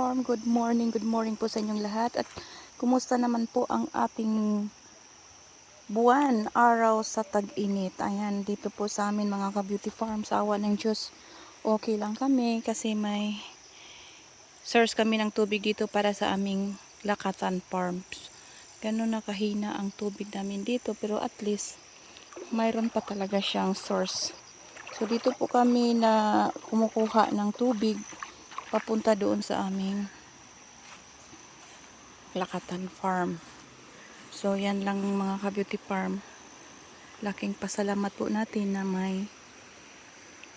Farm. Good morning, good morning po sa inyong lahat. At kumusta naman po ang ating buwan, araw sa tag-init. Ayan, dito po sa amin mga ka-beauty farm, sa awa ng Diyos, okay lang kami kasi may source kami ng tubig dito para sa aming Lakatan Farms. Ganun na kahina ang tubig namin dito pero at least mayroon pa talaga siyang source. So dito po kami na kumukuha ng tubig papunta doon sa aming Lakatan Farm. So yan lang mga ka-beauty farm. Laking pasalamat po natin na may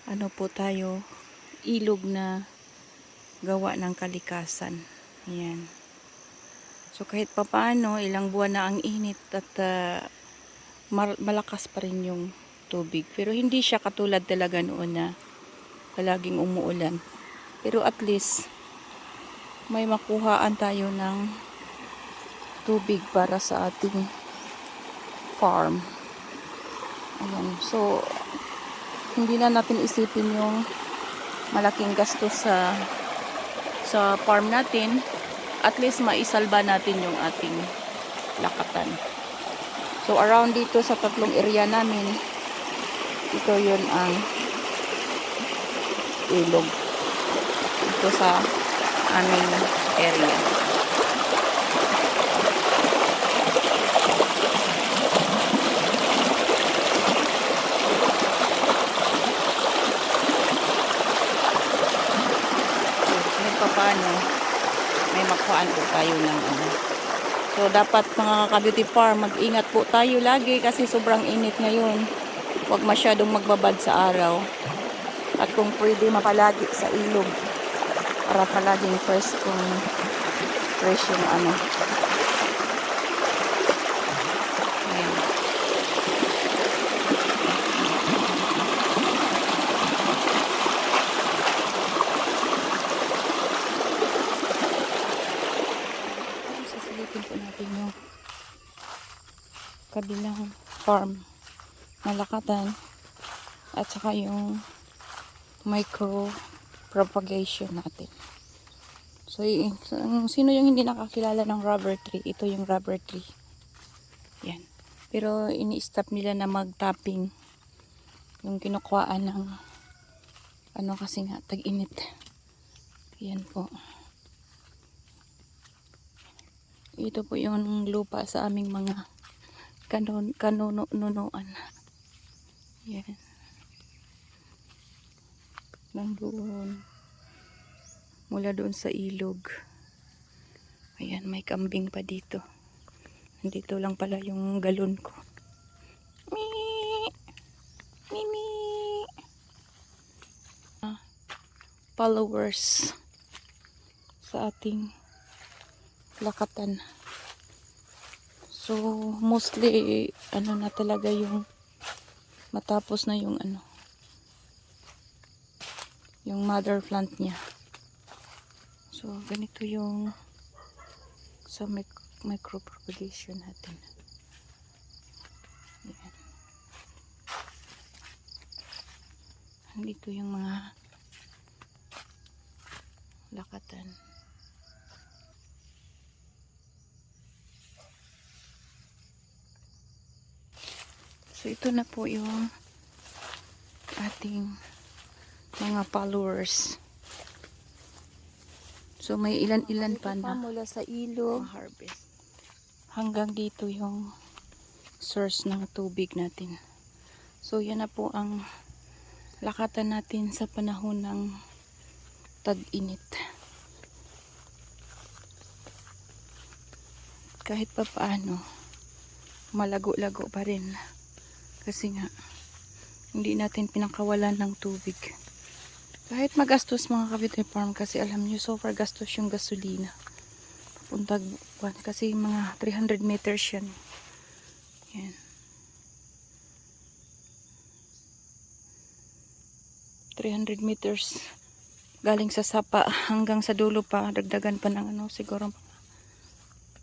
ano po tayo ilog na gawa ng kalikasan. Yan. So kahit papaano, ilang buwan na ang init at mar- malakas pa rin yung tubig. Pero hindi siya katulad talaga noon na palaging umuulan. Pero at least, may makuhaan tayo ng tubig para sa ating farm. Ayan. So, hindi na natin isipin yung malaking gastos sa sa farm natin. At least maisalba natin yung ating lakatan. So, around dito sa tatlong area namin, ito yun ang ilog dito sa aming area. Pa paano, may makuhaan po tayo ng ano. So, dapat mga ka-beauty farm, mag-ingat po tayo lagi kasi sobrang init ngayon. Huwag masyadong magbabad sa araw. At kung pwede mapalagi sa ilog para palaging fresh kung fresh yung ano. Ayan. Sasilipin po natin yung kabilang farm na lakatan at saka yung micro propagation natin. So, sino yung hindi nakakilala ng rubber tree? Ito yung rubber tree. Yan. Pero ini-stop nila na mag-tapping yung kinukuhaan ng ano kasi nga, tag-init. Yan po. Ito po yung lupa sa aming mga kanon kanunuan. Yan. Nandun. Mula doon sa ilog. Ayan, may kambing pa dito. Nandito lang pala yung galon ko. Mi! Mimi! Ah, followers sa ating lakatan. So, mostly, ano na talaga yung matapos na yung ano, yung mother plant niya. So, ganito yung sa mic micropropagation natin. Yan. Yung mga lakatan. So, ito na po yung ating mga followers. So, may ilan-ilan pa na mula sa ilog harvest. Hanggang dito yung source ng tubig natin. So, yan na po ang lakatan natin sa panahon ng tag-init. Kahit pa paano, malago-lago pa rin. Kasi nga, hindi natin pinakawalan ng tubig. Kahit magastos mga kabite farm kasi alam nyo, so far gastos yung gasolina. Papunta kasi mga 300 meters yan. Yan. 300 meters galing sa sapa hanggang sa dulo pa dagdagan pa ng ano siguro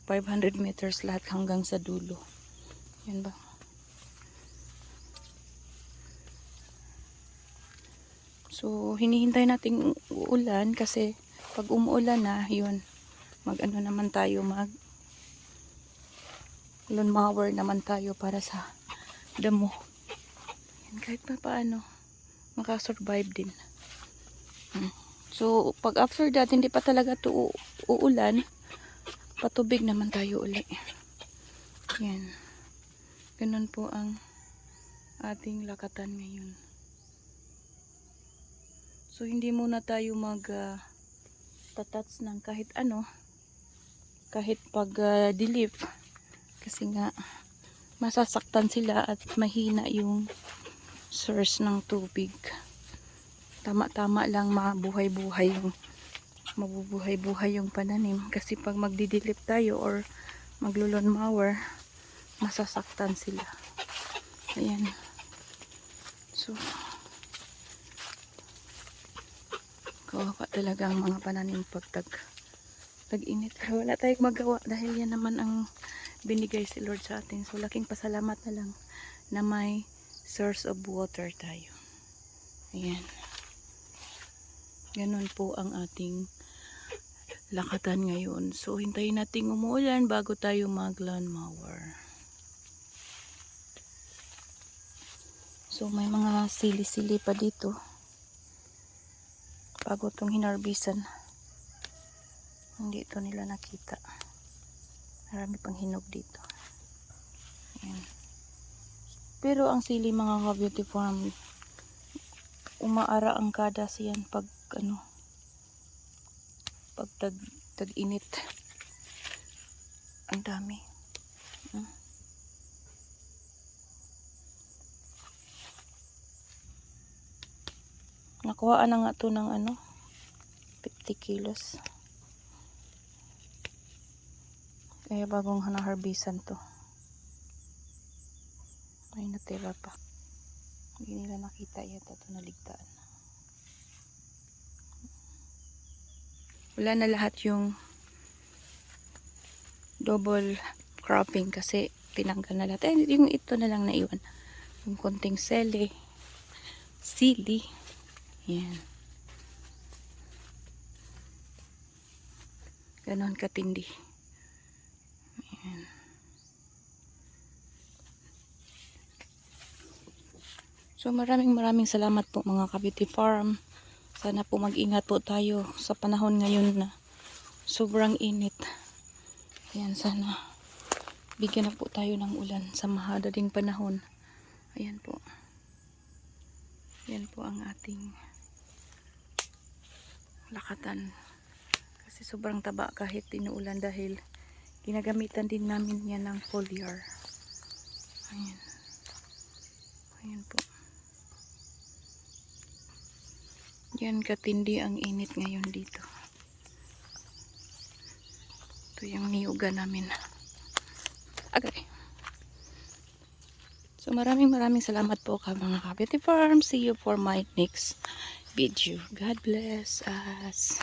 500 meters lahat hanggang sa dulo yan ba So, hinihintay natin ulan kasi pag umuulan na, yun, mag ano naman tayo, mag lawn mower naman tayo para sa damo. Yan, kahit pa paano, makasurvive din. Hmm. So, pag after that, hindi pa talaga to uulan, patubig naman tayo uli. Yan. Ganun po ang ating lakatan ngayon. So, hindi muna tayo mag ah, tatats ng kahit ano, kahit pag ah, dilip. Kasi nga, masasaktan sila at mahina yung source ng tubig. Tama-tama lang mabuhay-buhay yung mabubuhay-buhay yung pananim. Kasi pag magdidilip tayo or maglulon mower, masasaktan sila. Ayan. So, kawawa talaga ang mga pananim pag tag tag-init. Pero wala tayong magawa dahil yan naman ang binigay si Lord sa atin. So, laking pasalamat na lang na may source of water tayo. Ayan. Ganun po ang ating lakatan ngayon. So, hintayin natin umuulan bago tayo mag-lawn mower. So, may mga sili-sili pa dito. Bago itong hinarbisan. Hindi ito nila nakita. Marami pang hinog dito. Ayan. Pero ang sili mga ka-beauty farm, umaara ang kada siyan pag ano, pag tag, tag-init. Ang dami. Nakuha na nga to ng ano, 50 kilos. Kaya bagong hanaharbisan to. Ay natira pa. Hindi nila nakita yata ito naligtaan. Wala na lahat yung double cropping kasi tinanggal na lahat. Eh, yung ito na lang naiwan. Yung konting sele. Sili. Yan. Ganon katindi. Yan. So maraming maraming salamat po mga ka-beauty farm. Sana po mag-ingat po tayo sa panahon ngayon na sobrang init. Ayan sana bigyan na po tayo ng ulan sa mahadaling panahon. Ayan po. Yan po ang ating lakatan. Kasi sobrang taba kahit tinuulan dahil ginagamitan din namin yan ng foliar. Ayan. Ayan po. Yan katindi ang init ngayon dito. Ito yung niyuga namin. Agay. So maraming maraming salamat po ka mga ka-beauty farm. See you for my next video. God bless us.